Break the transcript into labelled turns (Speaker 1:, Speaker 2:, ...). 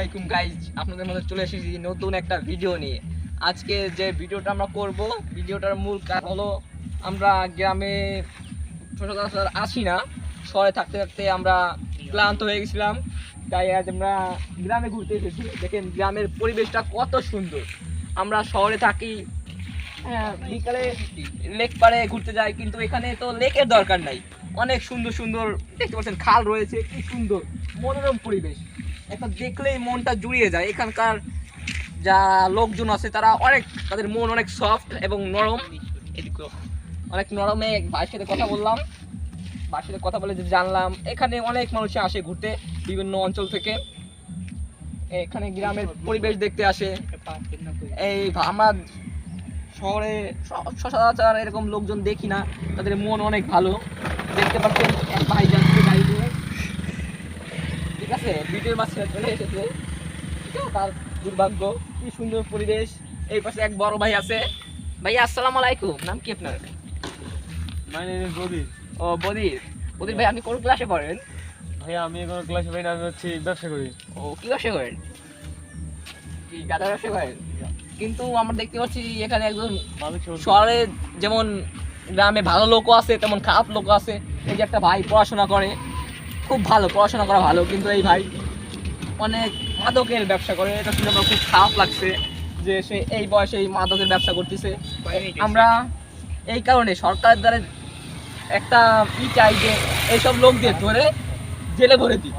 Speaker 1: আলাইকুম গাইজ আপনাদের মধ্যে চলে এসেছি নতুন একটা ভিডিও নিয়ে। আজকে যে ভিডিওটা আমরা করব ভিডিওটার মূল কারণ হলো আমরা গ্রামে সচরাচর আসি না। শহরে থাকতে থাকতে আমরা ক্লান্ত হয়ে গেছিলাম। তাই আজ আমরা গ্রামে ঘুরতে এসেছি। দেখেন গ্রামের পরিবেশটা কত সুন্দর। আমরা শহরে থাকি হ্যাঁ, বিকালে লেক পাড়ে ঘুরতে যাই কিন্তু এখানে তো লেকের দরকার নাই। অনেক সুন্দর সুন্দর দেখতে পাচ্ছেন খাল রয়েছে কি সুন্দর মনোরম পরিবেশ। একটা দেখলেই মনটা জুড়িয়ে যায়। এখানকার যা লোকজন আছে, তারা অনেক, তাদের মন অনেক সফট এবং নরম। অনেক নরমে ভাইয়ের সাথে কথা বললাম। ভাইয়ের সাথে কথা বলে জানলাম। এখানে অনেক মানুষ আসে ঘুরতে বিভিন্ন অঞ্চল থেকে। এখানে গ্রামের পরিবেশ দেখতে আসে। এই আমরা শহরে সচরাচর এরকম লোকজন দেখি না। তাদের মন অনেক ভালো। দেখতে পাচ্ছেন এক ভাই যাচ্ছে গাড়ি নিয়ে ঠিক আছে ভিডিওর মাঝখানে চলে এসেছে। তার দুর্ভাগ্য কি সুন্দর পরিবেশ। এই পাশে এক বড় ভাই আছে। ভাই আসসালামু আলাইকুম। নাম কি আপনার?
Speaker 2: মাই নেম ইজ বদির।
Speaker 1: ও বদির। বদির ভাই আপনি কোন ক্লাসে পড়েন?
Speaker 2: ভাই আমি এখন ক্লাসে পাই না আমি হচ্ছে ব্যবসা করি।
Speaker 1: ও কি ব্যবসা করেন? কি গাদা ব্যবসা করেন? কিন্তু আমরা দেখতে পাচ্ছি এখানে একজন শহরে যেমন গ্রামে ভালো লোকও আছে তেমন খারাপ লোকও আছে। এই যে একটা ভাই পড়াশোনা করে খুব ভালো, পড়াশোনা করা ভালো, কিন্তু এই ভাই অনেক মাদকের ব্যবসা করে। এটা শুনে আমার খুব খারাপ লাগছে যে সে এই বয়সে এই মাদকের ব্যবসা করতেছে। আমরা এই কারণে সরকারের দ্বারা একটা ই চাই যে এইসব লোকদের ধরে জেলে ভরে দিই।